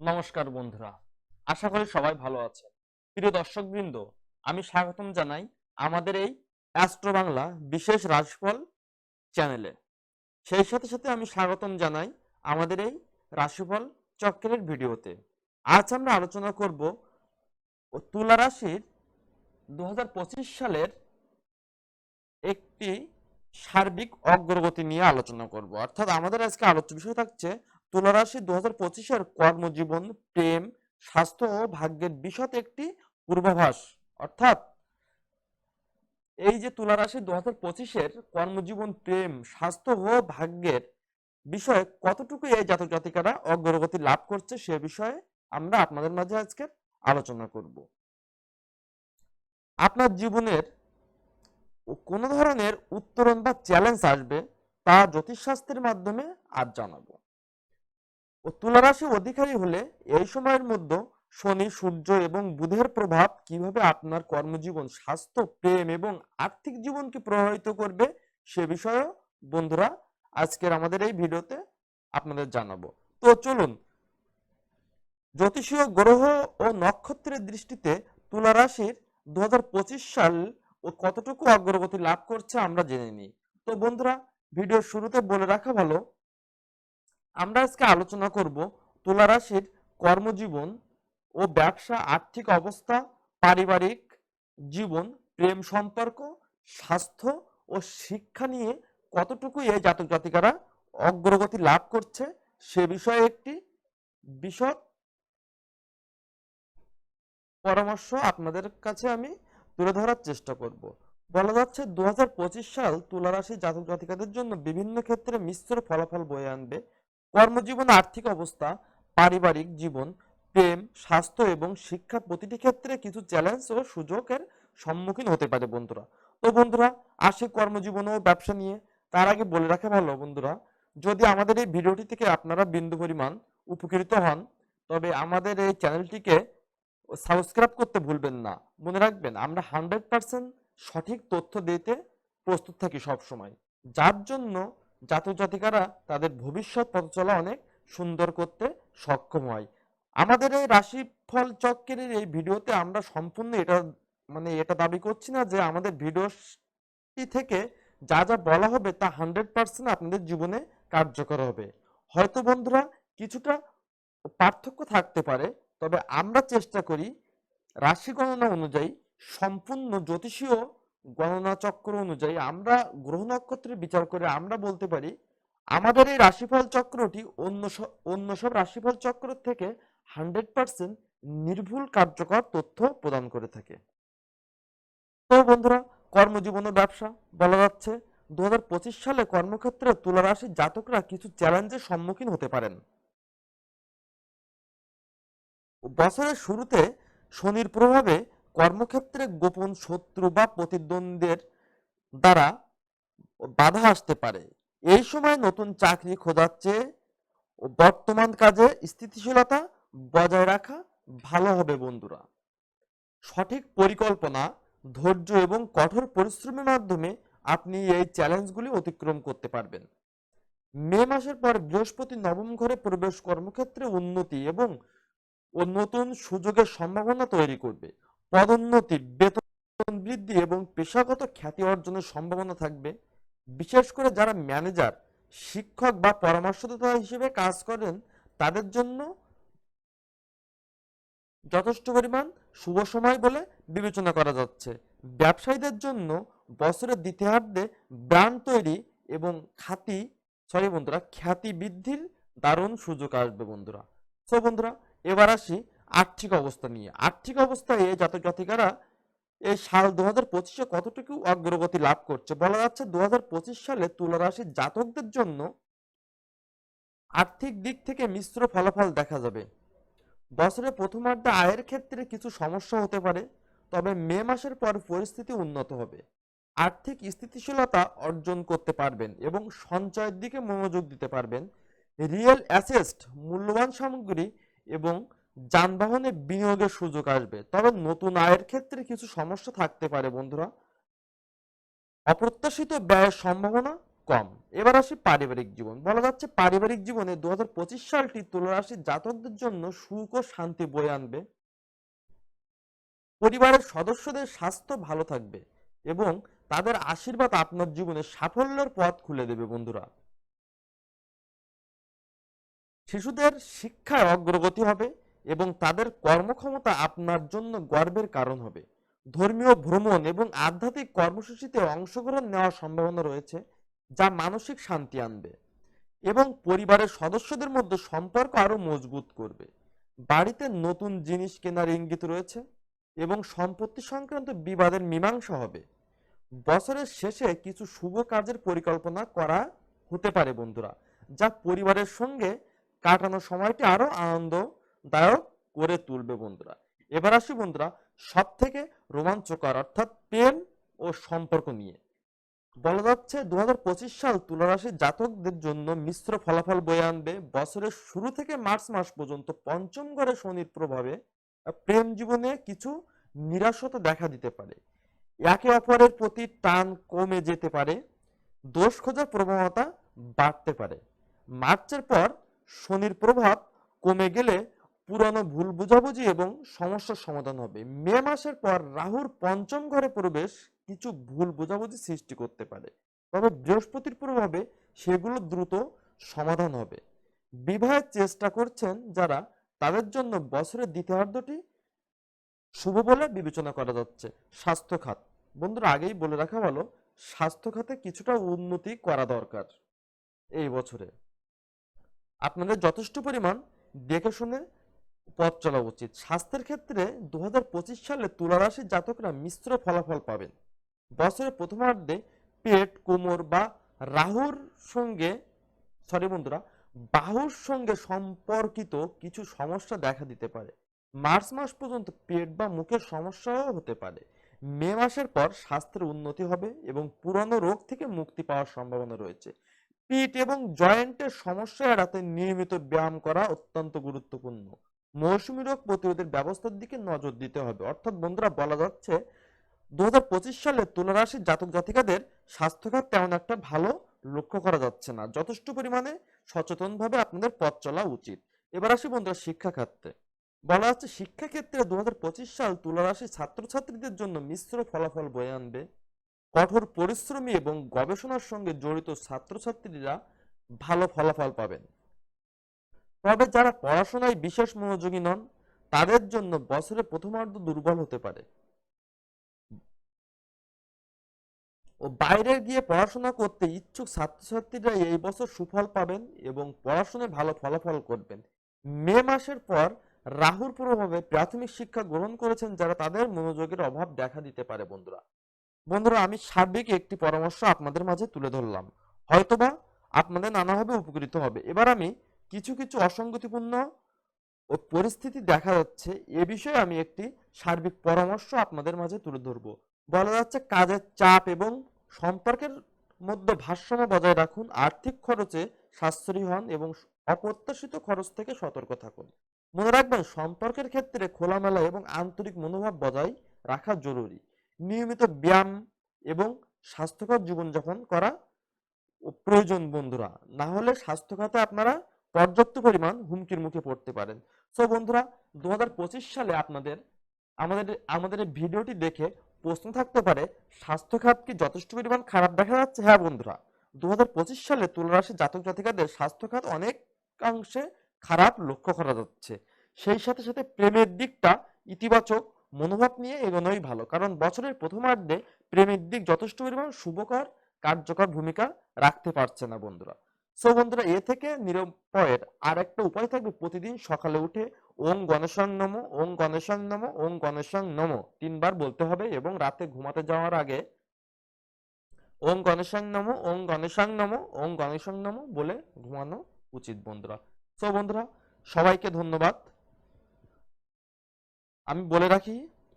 নমস্কার বন্ধুরা, আশা করি সবাই ভালো আছে প্রিয় দর্শকবৃন্দ, আমি স্বাগতম জানাই আমাদের এই অ্যাস্ট্রো বাংলা বিশেষ রাশিফল চ্যানেলে। সেই সাথে সাথে আমি স্বাগতম জানাই আমাদের এই রাশিফল চক্রের ভিডিওতে। আজ আমরা আলোচনা করব তুলা রাশির দু হাজার পঁচিশ সালের একটি সার্বিক অগ্রগতি নিয়ে আলোচনা করব। অর্থাৎ আমাদের আজকে আলোচ্য বিষয় থাকছে তুলারাশি দু হাজার পঁচিশের কর্মজীবন, প্রেম, স্বাস্থ্য ও ভাগ্যের বিশদ একটি পূর্বাভাস। অর্থাৎ এই যে তুলারাশি দু হাজার পঁচিশের কর্মজীবন, প্রেম, স্বাস্থ্য ও ভাগ্যের বিষয়ে কতটুকু এই জাতক জাতিকারা অগ্রগতি লাভ করছে সে বিষয়ে আমরা আপনাদের মাঝে আজকে আলোচনা করব। আপনার জীবনের কোনো ধরনের উত্তরণ বা চ্যালেঞ্জ আসবে তা জ্যোতিষশাস্ত্রের মাধ্যমে আজ জানাব। ও তুলারাশি অধিকারী হলে এই সময়ের মধ্যে শনি, সূর্য এবং বুধের প্রভাব কীভাবে আপনার কর্মজীবন, স্বাস্থ্য, প্রেম এবং আর্থিক জীবনকে প্রভাবিত করবে সে বিষয়ে বন্ধুরা আজকের আমাদের এই ভিডিওতে আপনাদের জানাব। তো চলুন, জ্যোতিষীয় গ্রহ ও নক্ষত্রের দৃষ্টিতে তুলা রাশির দু হাজার পঁচিশ সাল ও কতটুকু অগ্রগতি লাভ করছে আমরা জেনে নিই। তো বন্ধুরা, ভিডিওর শুরুতে বলে রাখা ভালো আমরা আজকে আলোচনা করব তুলা রাশির কর্মজীবন ও ব্যবসা, আর্থিক অবস্থা, পারিবারিক জীবন, প্রেম সম্পর্ক, স্বাস্থ্য ও শিক্ষা নিয়ে কতটুকু এই জাতক জাতিকারা অগ্রগতি লাভ করছে সে বিষয়ে একটি বিশদ পরামর্শ আপনাদের কাছে আমি তুলে ধরার চেষ্টা করব। বলা যাচ্ছে দু হাজার পঁচিশ সাল তুলা রাশি জাতক জাতিকাদের জন্য বিভিন্ন ক্ষেত্রে মিশ্র ফলাফল বয়ে আনবে। কর্মজীবন, আর্থিক অবস্থা, পারিবারিক জীবন, প্রেম, স্বাস্থ্য এবং শিক্ষা প্রতিটি ক্ষেত্রে কিছু চ্যালেঞ্জ ও সুযোগের সম্মুখীন হতে পারে বন্ধুরা। তো বন্ধুরা, আসে কর্মজীবন ও ব্যবসা নিয়ে। তার আগে বলে রাখা ভালো বন্ধুরা, যদি আমাদের এই ভিডিওটি থেকে আপনারা বিন্দু পরিমাণ উপকৃত হন, তবে আমাদের এই চ্যানেলটিকে সাবস্ক্রাইব করতে ভুলবেন না। মনে রাখবেন, আমরা হান্ড্রেড পার্সেন্ট সঠিক তথ্য দিতে প্রস্তুত থাকি সব সময় যার জন্য জাতক জাতিকারা তাদের ভবিষ্যৎ পথ চলা অনেক সুন্দর করতে সক্ষম হয়। আমাদের এই রাশিফল চক্রের এই ভিডিওতে আমরা সম্পূর্ণ এটা মানে এটা দাবি করছি না যে আমাদের ভিডিওটি থেকে যা যা বলা হবে তা হান্ড্রেড পার্সেন্ট আপনাদের জীবনে কার্যকর হবে। হয়তো বন্ধুরা কিছুটা পার্থক্য থাকতে পারে, তবে আমরা চেষ্টা করি রাশি গণনা অনুযায়ী সম্পূর্ণ জ্যোতিষীয় গণনা চক্র অনুযায়ী আমরা গ্রহ নক্ষত্রের বিচার করে আমরা বলতে পারি, আমাদের এই রাশিফল চক্রটি অন্য অন্য সব রাশিফল চক্র থেকে হান্ড্রেড পার্সেন্ট নির্ভুল কার্যকর তথ্য প্রদান করে থাকে। তো বন্ধুরা, কর্মজীবন ও ব্যবসা, বলা যাচ্ছে দু হাজার পঁচিশ সালে কর্মক্ষেত্রে তুলা রাশির জাতকরা কিছু চ্যালেঞ্জের সম্মুখীন হতে পারেন। বছরের শুরুতে শনির প্রভাবে কর্মক্ষেত্রে গোপন শত্রু বা প্রতিদ্বন্দ্বের দ্বারা বাধা আসতে পারে। এই সময় নতুন চাকরি খোঁজার চেয়ে বর্তমান কাজে স্থিতিশীলতা বজায় রাখা ভালো হবে বন্ধুরা। সঠিক পরিকল্পনা, ধৈর্য এবং কঠোর পরিশ্রমের মাধ্যমে আপনি এই চ্যালেঞ্জগুলি অতিক্রম করতে পারবেন। মে মাসের পর বৃহস্পতি নবম ঘরে প্রবেশ কর্মক্ষেত্রে উন্নতি এবং নতুন সুযোগের সম্ভাবনা তৈরি করবে। পদোন্নতি, বেতন বৃদ্ধি এবং পেশাগত খ্যাতি অর্জনের সম্ভাবনা থাকবে। বিশেষ করে যারা ম্যানেজার, শিক্ষক বা পরামর্শদাতা হিসেবে কাজ করেন, তাদের জন্য যথেষ্ট পরিমাণ শুভ সময় বলে বিবেচনা করা যাচ্ছে। ব্যবসায়ীদের জন্য বছরের দ্বিতীয়ার্ধে ব্র্যান্ড তৈরি এবং খ্যাতি সরি বন্ধুরা, খ্যাতি বৃদ্ধির দারুণ সুযোগ আসবে বন্ধুরা। তো বন্ধুরা, এবার আসি আর্থিক অবস্থা নিয়ে। আর্থিক অবস্থায় এই জাতক জাতিকারা এই সাল দু হাজার পঁচিশে কতটুকু অগ্রগতি লাভ করছে? বলা যাচ্ছে দু হাজার পঁচিশ সালে তুলা রাশির জাতকদের জন্য আর্থিক দিক থেকে মিশ্র ফলাফল দেখা যাবে। বছরের প্রথমার্ধে আয়ের ক্ষেত্রে কিছু সমস্যা হতে পারে, তবে মে মাসের পর পরিস্থিতি উন্নত হবে। আর্থিক স্থিতিশীলতা অর্জন করতে পারবেন এবং সঞ্চয়ের দিকে মনোযোগ দিতে পারবেন। রিয়েল অ্যাসেস্ট মূল্যবান সামগ্রী এবং যানবাহনে বিনিয়োগের সুযোগ আসবে। তবে নতুন আয়ের ক্ষেত্রে কিছু সমস্যা থাকতে পারে বন্ধুরা। অপ্রত্যাশিত ব্যয়ের সম্ভাবনা কম। এবার আসি পারিবারিক জীবন। বলা যাচ্ছে পারিবারিক জীবনে দু সালটি তুলা রাশির জাতকদের জন্য সুখ ও শান্তি বয়ে আনবে। পরিবারের সদস্যদের স্বাস্থ্য ভালো থাকবে এবং তাদের আশীর্বাদ আপনার জীবনে সাফল্যের পথ খুলে দেবে বন্ধুরা। শিশুদের শিক্ষায় অগ্রগতি হবে এবং তাদের কর্মক্ষমতা আপনার জন্য গর্বের কারণ হবে। ধর্মীয় ভ্রমণ এবং আধ্যাত্মিক কর্মসূচিতে অংশগ্রহণ নেওয়ার সম্ভাবনা রয়েছে, যা মানসিক শান্তি আনবে এবং পরিবারের সদস্যদের মধ্যে সম্পর্ক আরও মজবুত করবে। বাড়িতে নতুন জিনিস কেনার ইঙ্গিত রয়েছে এবং সম্পত্তি সংক্রান্ত বিবাদের মীমাংসা হবে। বছরের শেষে কিছু শুভ কাজের পরিকল্পনা করা হতে পারে বন্ধুরা, যা পরিবারের সঙ্গে কাটানো সময়টি আরও আনন্দদায়ক করে তুলবে বন্ধুরা। এবার আসি বন্ধুরা সব থেকে রোমাঞ্চকর অর্থাৎ প্রেম ও সম্পর্ক নিয়ে। বলা যাচ্ছে দুহাজার পঁচিশ সাল তুলা রাশির জাতকদের জন্য মিশ্র ফলাফল বয়ে আনবে। বছরের শুরু থেকে মার্চ মাস পর্যন্ত পঞ্চম ঘরে শনির প্রভাবে প্রেম জীবনে কিছু নিরাশতা দেখা দিতে পারে। একে অপরের প্রতি টান কমে যেতে পারে, দোষ খোঁজার প্রবণতা বাড়তে পারে। মার্চের পর শনির প্রভাব কমে গেলে পুরানো ভুল বোঝাবুঝি এবং সমস্যার সমাধান হবে। মে মাসের পর রাহুর পঞ্চম ঘরে প্রবেশ কিছু ভুল বোঝাবুঝি সৃষ্টি করতে পারে। তবে বৃহস্পতির প্রভাবে সেগুলো দ্রুত সমাধান হবে। বিবাহের চেষ্টা করছেন যারা, তাদের জন্য বছরের দ্বিতীয়ার্ধটি শুভ বলে বিবেচনা করা যাচ্ছে। স্বাস্থ্য খাত। বন্ধুরা, আগেই বলে রাখা ভালো, স্বাস্থ্য খাতে কিছুটা উন্নতি করা দরকার এই বছরে। আপনাদের যথেষ্ট পরিমাণ দেখে শুনে পথ চলা উচিত। স্বাস্থ্যের ক্ষেত্রে দু হাজার পঁচিশ সালে তুলা রাশির জাতকরা মিশ্র ফলাফল পাবেন। বছরের প্রথমার্ধে পেট, কোমর বা রাহুর সঙ্গে সরি বন্ধুরা, বাহুর সঙ্গে সম্পর্কিত কিছু সমস্যা দেখা দিতে পারে। মার্চ মাস পর্যন্ত পেট বা মুখের সমস্যাও হতে পারে। মে মাসের পর স্বাস্থ্যের উন্নতি হবে এবং পুরানো রোগ থেকে মুক্তি পাওয়ার সম্ভাবনা রয়েছে। পিঠ এবং জয়েন্টের সমস্যা এড়াতে নিয়মিত ব্যায়াম করা অত্যন্ত গুরুত্বপূর্ণ। মৌসুমী রোগ প্রতিরোধের ব্যবস্থার দিকে নজর দিতে হবে। অর্থাৎ বন্ধুরা, বলা যাচ্ছে দু হাজার পঁচিশ সালে তুলা রাশির জাতক জাতিকাদের স্বাস্থ্যখাত তেমন একটা ভালো লক্ষ্য করা যাচ্ছে না। যথেষ্ট পরিমাণে সচেতনভাবে আপনাদের পথ চলা উচিত। এবার আসি বন্ধুরা শিক্ষা খাতে বলা হচ্ছে শিক্ষা ক্ষেত্রে দু সাল তুলা রাশির ছাত্রছাত্রীদের জন্য মিশ্র ফলাফল বয়ে আনবে। কঠোর পরিশ্রমী এবং গবেষণার সঙ্গে জড়িত ছাত্রছাত্রীরা ভালো ফলাফল পাবেন। তবে যারা পড়াশোনায় বিশেষ মনোযোগী নন, তাদের জন্য বছরের প্রথমার্ধ দুর্বল হতে পারে। ও বাইরে গিয়ে পড়াশোনা করতে ইচ্ছুক ছাত্রছাত্রীরা এই বছর সুফল পাবেন এবং পড়াশোনায় ভালো ফলাফল করবেন। মে মাসের পর রাহুর প্রভাবে প্রাথমিক শিক্ষা গ্রহণ করেছেন যারা তাদের মনোযোগের অভাব দেখা দিতে পারে বন্ধুরা। বন্ধুরা, আমি সার্বিক একটি পরামর্শ আপনাদের মাঝে তুলে ধরলাম। হয়তোবা আপনাদের নানাভাবে উপকৃত হবে। এবার আমি কিছু কিছু অসঙ্গতিপূর্ণ ও পরিস্থিতি দেখা যাচ্ছে, এ বিষয়ে আমি একটি সার্বিক পরামর্শ আপনাদের মাঝে তুলে ধরবো। বলা যাচ্ছে কাজের চাপ এবং সম্পর্কের মধ্যে ভারসাম্য বজায় রাখুন, আর্থিক খরচে সাশ্রয়ী হন এবং অপ্রত্যাশিত খরচ থেকে সতর্ক থাকুন। মনে রাখবেন সম্পর্কের ক্ষেত্রে খোলামেলা এবং আন্তরিক মনোভাব বজায় রাখা জরুরি। নিয়মিত ব্যায়াম এবং স্বাস্থ্যকর জীবনযাপন করা প্রয়োজন বন্ধুরা। না হলে স্বাস্থ্য খাতে আপনারা পর্যাপ্ত পরিমাণ হুমকির মুখে পড়তে পারেন। সো বন্ধুরা দু হাজার পঁচিশ সালে আপনাদের, আমাদের আমাদের ভিডিওটি দেখে প্রশ্ন থাকতে পারে স্বাস্থ্য খাত কি যথেষ্ট পরিমাণ খারাপ দেখা যাচ্ছে? হ্যাঁ বন্ধুরা দু হাজার পঁচিশ সালে তুলারাশি জাতক জাতিকাদের স্বাস্থ্য খাত অনেকাংশে খারাপ লক্ষ্য করা যাচ্ছে। সেই সাথে সাথে প্রেমের দিকটা ইতিবাচক মনোভাব নিয়ে এগোনোই ভালো, কারণ বছরের প্রথমার্ধে প্রেমের দিক যথেষ্ট পরিমাণ শুভকর, কার্যকর ভূমিকা রাখতে পারছে না, বন্ধুরা। সো বন্ধুরা, এ থেকে নিরাপয়ের আর একটা উপায় থাকবে। প্রতিদিন সকালে উঠে ওং গণেশং নম ওং গণেশং নম ওং গণেশং নম তিনবার বলতে হবে এবং রাতে ঘুমাতে যাওয়ার আগে ওং গণেশং নম ওং গণেশং নম ওং গণেশং নম বলে ঘুমানো উচিত বন্ধুরা। সো বন্ধুরা, সবাইকে ধন্যবাদ। আমি বলে রাখি,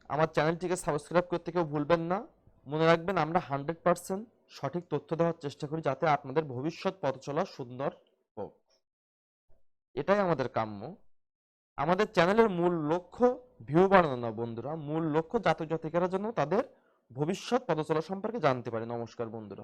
আমার চ্যানেলটিকে সাবস্ক্রাইব করতে কেউ ভুলবেন না। মনে রাখবেন আমরা হান্ড্রেড পার্সেন্ট সঠিক তথ্য দেওয়ার চেষ্টা করি যাতে আপনাদের ভবিষ্যৎ পথচলা সুন্দর হোক। এটাই আমাদের কাম্য। আমাদের চ্যানেলের মূল লক্ষ্য ভিউ বাড়ানো বন্ধুরা। মূল লক্ষ্য জাতক জাতিকারা যেন তাদের ভবিষ্যৎ পথচলা সম্পর্কে জানতে পারে। নমস্কার বন্ধুরা।